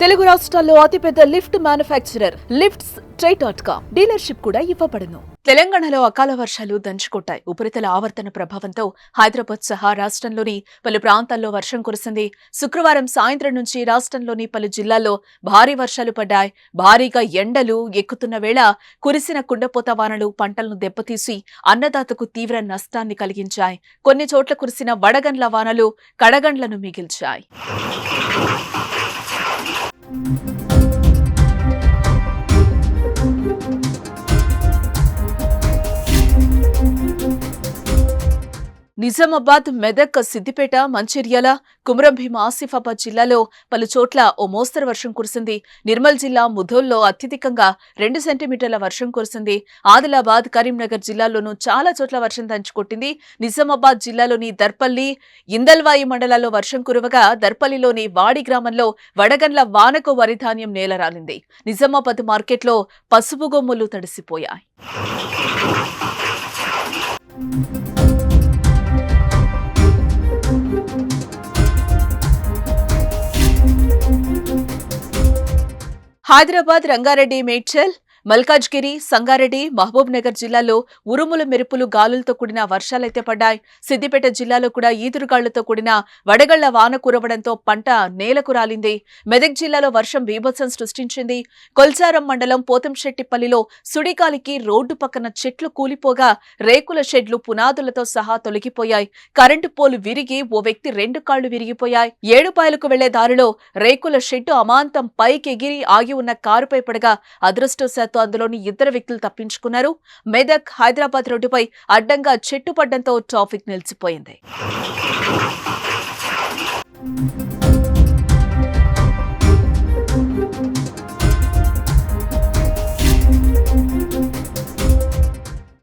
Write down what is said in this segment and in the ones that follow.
తెలుగు రాష్ట్రాల్లో అతిపెద్ద lift manufacturer lifts try dot com dealership కూడా ఇవ్వబడును. తెలంగాణలో అకాల వర్షాలు దంచుకొట్టాయి. ఉపరితల ఆవర్తన ప్రభావంతో హైదరాబాద్ సహా రాష్ట్రంలోని పలు ప్రాంతాల్లో వర్షం కురిసింది. శుక్రవారం సాయంత్రం నుంచి రాష్ట్రంలోని పలు జిల్లాల్లో భారీ వర్షాలు పడ్డాయి. భారీగా ఎండలు ఎక్కుతున్న వేళ కురిసిన కుండపోత వానలు పంటలను దెబ్బతీసి అన్నదాతకు తీవ్ర నష్టాన్ని కలిగించాయి. కొన్ని చోట్ల కురిసిన వడగండ్ల వానలు కడగండ్లను మిగిల్చాయి. నిజామాబాద్ మెదక్ సిద్దిపేట మంచిర్యాల కుమరంభీం ఆసిఫాబాద్ జిల్లాలో పలు చోట్ల ఓ మోస్తరు వర్షం కురిసింది. నిర్మల్ జిల్లా ముధోల్లో అత్యధికంగా రెండు సెంటీమీటర్ల వర్షం కురిసింది. ఆదిలాబాద్ కరీంనగర్ జిల్లాల్లోనూ చాలా చోట్ల వర్షం దంచుకొట్టింది. నిజామాబాద్ జిల్లాలోని దర్పల్లి ఇందల్వాయి మండలాల్లో వర్షం కురవగా దర్పల్లిలోని వాడి గ్రామంలో వడగండ్ల వానకు వరిధాన్యం నేలరాలింది. నిజామాబాద్ మార్కెట్లో పసుపు గొమ్ములు తడిసిపోయాయి. హైదరాబాద్ రంగారెడ్డి మేడ్చల్ మల్కాజ్గిరి సంగారెడ్డి మహబూబ్ నగర్ జిల్లాలో ఉరుములు మెరుపులు గాలులతో కూడిన వర్షాలైతే పడ్డాయి. సిద్దిపేట జిల్లాలో కూడా ఈదురుగాళ్ళతో కూడిన వడగళ్ళ వాన కురవడంతో పంట నేలకు రాలింది. మెదక్ జిల్లాలో వర్షం బీభత్సం సృష్టించింది. కొల్చారం మండలం పోతంశెట్టిపల్లిలో సుడిగాలికి రోడ్డు పక్కన చెట్లు కూలిపోగా రేకుల షెడ్లు పునాదులతో సహా తొలగిపోయాయి. కరెంటు పోలు విరిగి ఓ వ్యక్తి రెండు కాళ్ళు విరిగిపోయాయి. ఏడుపాయలకు వెళ్ళే దారిలో రేకుల షెడ్డు అమాంతం పైకి ఎగిరి ఆగి ఉన్న కారుపై పడగా అదృష్టవశాత్తు అందులోని ఇద్దరు వ్యక్తులు తప్పించుకున్నారు. మెదక్ హైదరాబాద్ రోడ్డుపై అడ్డంగా చెట్టు పడ్డంతో ట్రాఫిక్ నిలిచిపోయింది.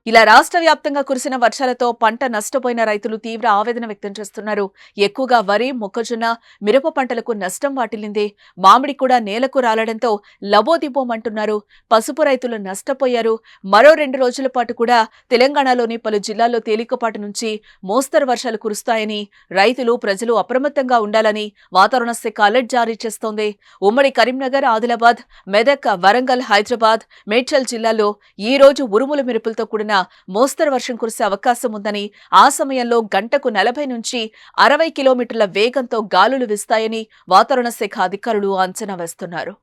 ఇలా రాష్ట్ర వ్యాప్తంగా కురిసిన వర్షాలతో పంట నష్టపోయిన రైతులు తీవ్ర ఆవేదన వ్యక్తం చేస్తున్నారు. ఎక్కువగా వరి మొక్కజొన్న మిరప పంటలకు నష్టం వాటిల్లింది. మామిడి కూడా నేలకు రాలడంతో లబోదిబోమంటున్నారు. పసుపు రైతులు నష్టపోయారు. మరో రెండు రోజుల పాటు కూడా తెలంగాణలోని పలు జిల్లాల్లో తేలికపాటి నుంచి మోస్తరు వర్షాలు కురుస్తాయని రైతులు ప్రజలు అప్రమత్తంగా ఉండాలని వాతావరణ శాఖ అలర్ట్ జారీ చేస్తోంది. ఉమ్మడి కరీంనగర్ ఆదిలాబాద్ మెదక్ వరంగల్ హైదరాబాద్ మేడ్చల్ జిల్లాల్లో ఈ రోజు ఉరుముల మెరుపులతో కూడిన మోస్తరు వర్షం కురిసే అవకాశం ఉందని ఆ సమయంలో గంటకు నలభై నుంచి అరవై కిలోమీటర్ల వేగంతో గాలులు వీస్తాయని వాతావరణ శాఖ అధికారులు అంచనా వేస్తున్నారు.